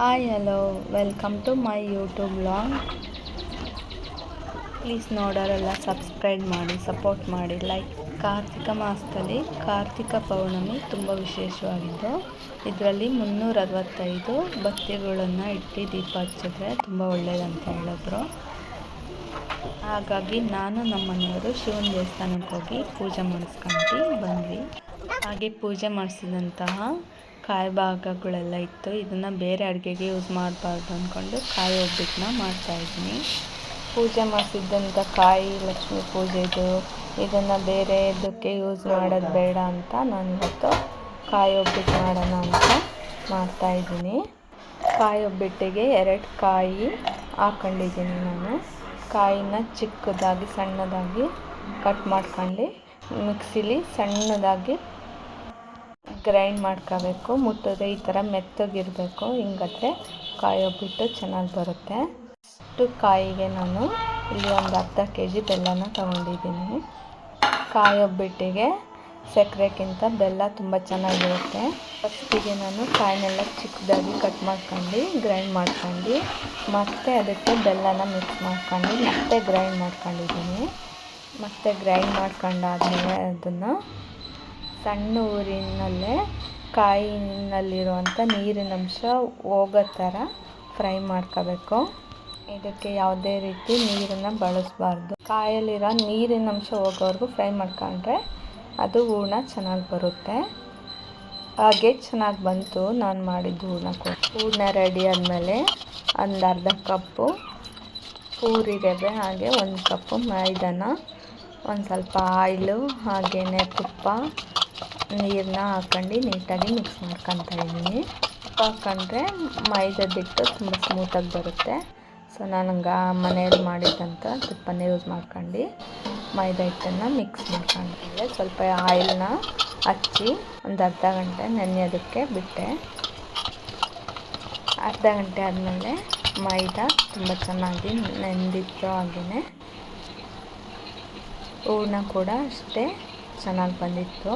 Hi hello welcome to my YouTube blog please ನೋಡೋರೆಲ್ಲ subscribe ಮಾಡಿ support ಮಾಡಿ. Like Karthika ಮಾಸದಲ್ಲಿ ಕಾರ್ತಿಕ ಪೌರ್ಣಮಿ ತುಂಬ ವಿಶೇಷವಾಗಿದ್ದು, ಇದರಲ್ಲಿ ಮುನ್ನೂರ ಅರವತ್ತೈದು ಭಕ್ತಿಗಳನ್ನು ಇಟ್ಟು ದೀಪ ಹಚ್ಚಿದ್ರೆ ತುಂಬ ಒಳ್ಳೆಯದಂತ ಹೇಳಿದ್ರು. ಹಾಗಾಗಿ ನಾನು ನಮ್ಮ ಮನೆಯವರು ಶಿವನ ದೇವಸ್ಥಾನಕ್ಕೆ ಹೋಗಿ ಪೂಜೆ ಮಾಡಿಸ್ಕೊಂಡು ಬಂದ್ವಿ. ಹಾಗೆ ಪೂಜೆ ಮಾಡಿಸಿದಂತಹ ಕಾಯಿ ಭಾಗಗಳೆಲ್ಲ ಇತ್ತು. ಇದನ್ನು ಬೇರೆ ಅಡುಗೆಗೆ ಯೂಸ್ ಮಾಡಬಾರ್ದು ಅಂದ್ಕೊಂಡು ಕಾಯಿ ಒಬ್ಬಟ್ಟನ್ನ ಮಾಡ್ತಾಯಿದ್ದೀನಿ ಪೂಜೆ ಮಾಡಿಸಿದ್ದಂಥ ಕಾಯಿ, ಲಕ್ಷ್ಮೀ ಪೂಜೆದು ಇದನ್ನು ಬೇರೆ ಇದಕ್ಕೆ ಯೂಸ್ ಮಾಡೋದು ಬೇಡ ಅಂತ ನಾನು ಇವತ್ತು ಕಾಯಿ ಒಬ್ಬಿಟ್ಟು ಮಾಡೋಣ ಅಂತ ಮಾಡ್ತಾಯಿದ್ದೀನಿ ಕಾಯಿ ಒಬ್ಬಿಟ್ಟಿಗೆ ಎರಡು ಕಾಯಿ ಹಾಕೊಂಡಿದ್ದೀನಿ ನಾನು. ಕಾಯಿನ ಚಿಕ್ಕದಾಗಿ, ಸಣ್ಣದಾಗಿ ಕಟ್ ಮಾಡ್ಕೊಂಡು ಮಿಕ್ಸಿಲಿ ಸಣ್ಣದಾಗಿ ಗ್ರೈಂಡ್ ಮಾಡ್ಕೋಬೇಕು ಮುತ್ತದೆ ಈ ಥರ ಮೆತ್ತಗಿರಬೇಕು, ಹಿಂಗಾದ್ರೆ ಕಾಯಿ ಒಬ್ಬಿಟ್ಟು ಚೆನ್ನಾಗಿ ಬರುತ್ತೆ. ಅಷ್ಟು ಕಾಯಿಗೆ ನಾನು ಇಲ್ಲಿ ಒಂದು ಅರ್ಧ ಕೆ ಜಿ ಬೆಲ್ಲನ ತಗೊಂಡಿದ್ದೀನಿ. ಕಾಯಿ ಒಬ್ಬಿಟ್ಟಿಗೆ ಸಕ್ಕರೆಗಿಂತ ಬೆಲ್ಲ ತುಂಬ ಚೆನ್ನಾಗಿರುತ್ತೆ. ಫಸ್ಟಿಗೆ ನಾನು ಕಾಯಿನೆಲ್ಲ ಚಿಕ್ಕದಾಗಿ ಕಟ್ ಮಾಡ್ಕೊಂಡು ಗ್ರೈಂಡ್ ಮಾಡ್ಕೊಂಡು, ಮತ್ತೆ ಅದಕ್ಕೆ ಬೆಲ್ಲನ ಮಿಕ್ಸ್ ಮಾಡ್ಕೊಂಡು, ಮತ್ತೆ ಗ್ರೈಂಡ್ ಮಾಡ್ಕೊಂಡಿದ್ದೀನಿ. ಮತ್ತೆ ಗ್ರೈಂಡ್ ಮಾಡ್ಕೊಂಡಾದ್ಮೇಲೆ ಅದನ್ನು ಸಣ್ಣ ಊರಿನಲ್ಲೇ ಕಾಯಿನಲ್ಲಿರುವಂಥ ನೀರಿನ ಅಂಶ ಹೋಗೋ ಥರ ಫ್ರೈ ಮಾಡ್ಕೋಬೇಕು. ಇದಕ್ಕೆ ಯಾವುದೇ ರೀತಿ ನೀರನ್ನು ಬಳಸಬಾರ್ದು. ಕಾಯಲ್ಲಿರೋ ನೀರಿನ ಅಂಶ ಹೋಗೋವರೆಗೂ ಫ್ರೈ ಮಾಡ್ಕೊಂಡ್ರೆ ಅದು ಹೂರ್ಣ ಚೆನ್ನಾಗಿ ಬರುತ್ತೆ. ಹಾಗೆ ಚೆನ್ನಾಗಿ ಬಂತು ನಾನು ಮಾಡಿದ್ದು ಹೂರ್ಣ ಹೂರ್ಣ ರೆಡಿ ಆದಮೇಲೆ ಒಂದು ಅರ್ಧ ಕಪ್ಪು ಪೂರಿ ರವೆ ಹಾಗೆ ಒಂದು ಕಪ್ಪು ಮೈದಾನ, ಒಂದು ಸ್ವಲ್ಪ ಆಯಿಲು ಹಾಗೆಯೇ ತುಪ್ಪ ನೀರನ್ನ ಹಾಕ್ಕೊಂಡು ನೀಟಾಗಿ ಮಿಕ್ಸ್ ಮಾಡ್ಕೊತಾ ಇದ್ದೀನಿ. ತುಪ್ಪ ಹಾಕೊಂಡ್ರೆ ಮೈದಾದಿಟ್ಟು ತುಂಬ ಸ್ಮೂತಾಗಿ ಬರುತ್ತೆ. ಸೊ ನಾನು ಹಂಗೆ ಮನೆಯಲ್ಲಿ ಮಾಡಿದ್ದಂಥ ತುಪ್ಪನೇ ಯೂಸ್ ಮಾಡ್ಕೊಂಡು ಮೈದಾ ಹಿಟ್ಟನ್ನು ಮಿಕ್ಸ್ ಮಾಡ್ಕೊಂಡಿದ್ದೆ ಸ್ವಲ್ಪ ಆಯಿಲ್ನ ಹಚ್ಚಿ ಒಂದು ಅರ್ಧ ಗಂಟೆ ನೆನೆಯೋದಕ್ಕೆ ಬಿಟ್ಟೆ. ಅರ್ಧ ಗಂಟೆ ಆದಮೇಲೆ ಮೈದಾ ತುಂಬ ಚೆನ್ನಾಗಿ ನೆಂದಿತ್ತು ಹಾಗೆಯೇ ಹೂರ್ಣ ಕೂಡ ಅಷ್ಟೇ ಚೆನ್ನಾಗಿ ಬಂದಿತ್ತು.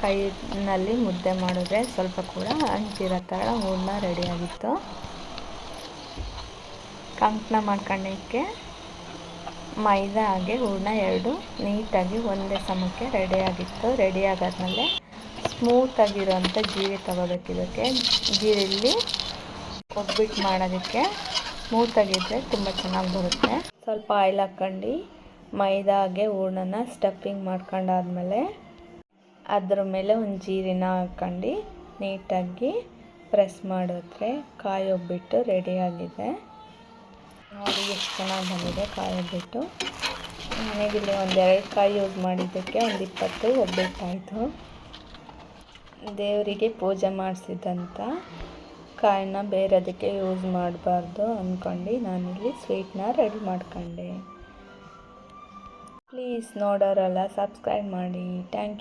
ಕೈನಲ್ಲಿ ಮುದ್ದೆ ಮಾಡಿದ್ರೆ ಸ್ವಲ್ಪ ಕೂಡ ಅಂಟಿರೋ ಥರ ಹೂರ್ಣ ರೆಡಿಯಾಗಿತ್ತು ಕಂಕಣ ಮಾಡ್ಕೊಳ್ಳೋಕ್ಕೆ ಮೈದಾ ಹಾಗೆ ಹೂರ್ಣ ಎರಡು ನೀಟಾಗಿ ಒಂದೇ ಸಮಕ್ಕೆ ರೆಡಿಯಾಗಿತ್ತು ರೆಡಿ ಆಗಾದ್ಮೇಲೆ ಸ್ಮೂತಾಗಿರೋಂಥ ಜೀರೆ ತೊಗೋಬೇಕು ಇದಕ್ಕೆ. ಜೀರೆಯಲ್ಲಿ ಒಬ್ಬಿಟ್ಟು ಮಾಡೋದಕ್ಕೆ ಸ್ಮೂತಾಗಿದ್ದರೆ ತುಂಬ ಚೆನ್ನಾಗಿ ಬರುತ್ತೆ. ಸ್ವಲ್ಪ ಆಯಿಲ್ ಹಾಕ್ಕೊಂಡು ಮೈದಾಗೆ ಹೂರ್ಣನ ಸ್ಟಫಿಂಗ್ ಮಾಡ್ಕೊಂಡಾದ್ಮೇಲೆ ಅದ್ರ ಮೇಲೆ ಒಂದು ಜೀರಿನ ಹಾಕ್ಕೊಂಡು ನೀಟಾಗಿ ಪ್ರೆಸ್ ಮಾಡಿದ್ರೆ ಕಾಯಿ ಒಬ್ಬಿಟ್ಟು ರೆಡಿಯಾಗಿದೆ ನೋಡಿ ಎಷ್ಟು ಚೆನ್ನಾಗಿ ಬಂದಿದೆ ಕಾಯಿ ಒಬ್ಬಿಟ್ಟು. ಮನೆಗಿಲ್ಲಿ ಒಂದೆರಡು ಕಾಯಿ ಯೂಸ್ ಮಾಡಿದ್ದಕ್ಕೆ ಒಂದು ಇಪ್ಪತ್ತು ಒಬ್ಬಿಟ್ಟಾಯಿತು. ದೇವರಿಗೆ ಪೂಜೆ ಮಾಡಿಸಿದಂಥ ಕಾಯನ್ನ ಬೇರೆದಕ್ಕೆ ಯೂಸ್ ಮಾಡಬಾರ್ದು ಅಂದ್ಕೊಂಡು ನಾನಿಲ್ಲಿ ಸ್ವೀಟ್ನ ರೆಡಿ ಮಾಡ್ಕೊಂಡೆ. ಪ್ಲೀಸ್ ನೋಡೋರಲ್ಲ ಸಬ್ಸ್ಕ್ರೈಬ್ ಮಾಡಿ. Thank you